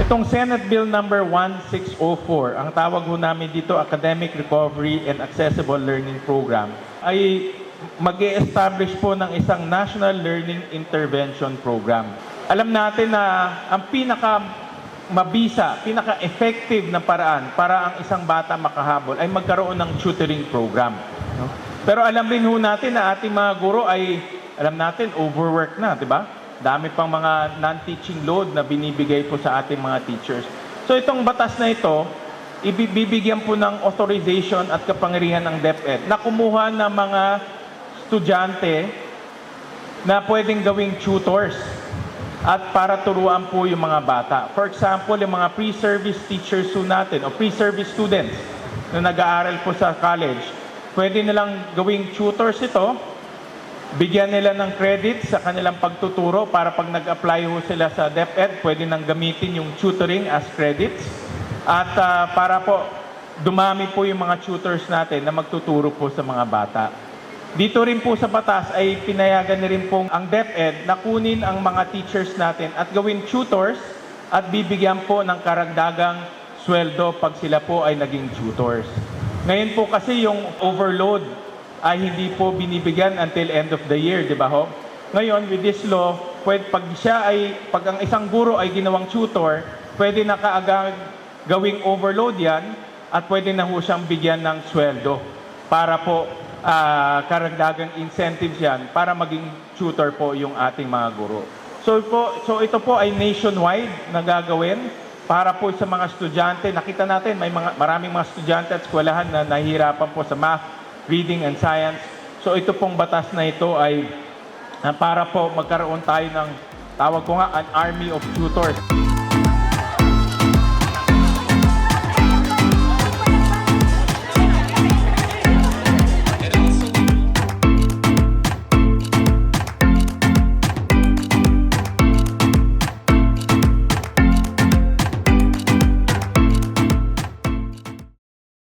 Itong Senate Bill number 1604, ang tawag ho namin dito Academic Recovery and Accessible Learning Program, ay mag establish po ng isang National Learning Intervention Program. Alam natin na ang pinaka mabisa, pinaka-effective na paraan para ang isang bata makahabol ay magkaroon ng tutoring program. Pero alam rin ho natin na ating mga guro ay, alam natin, overwork na, di ba? Dami pang mga non-teaching load na binibigay po sa ating mga teachers. So itong batas na ito, ibibigyan po ng authorization at kapangyarihan ng DepEd na kumuha ng mga estudyante na pwedeng gawing tutors at para turuan po yung mga bata. For example, yung mga pre-service teachers po natin o pre-service students na nag-aaral po sa college, pwede nilang gawing tutors ito, bigyan nila ng credit sa kanilang pagtuturo para pag nag-apply ho sila sa DepEd, pwede nang gamitin yung tutoring as credits. At ah, para po dumami po yung mga tutors natin na magtuturo po sa mga bata. Dito rin po sa batas ay pinayagan na rin pong ang DepEd na kunin ang mga teachers natin at gawin tutors at bibigyan po ng karagdagang sweldo pag sila po ay naging tutors. Ngayon po kasi yung overload ay hindi po binibigyan until end of the year, di ba ho? Ngayon, with this law, pwede, pag siya ay, pag ang isang guro ay ginawang tutor, pwede na kaagad gawing overload yan at pwede na ho siyang bigyan ng sweldo para po ah, karagdagang incentives yan para maging tutor po yung ating mga guro. So, po, so ito po ay nationwide na gagawin para po sa mga estudyante. Nakita natin may mga, maraming mga estudyante at eskwelahan na nahihirapan po sa math, reading and science. So ito pong batas na ito ay ah, para po magkaroon tayo ng tawag ko nga an army of tutors.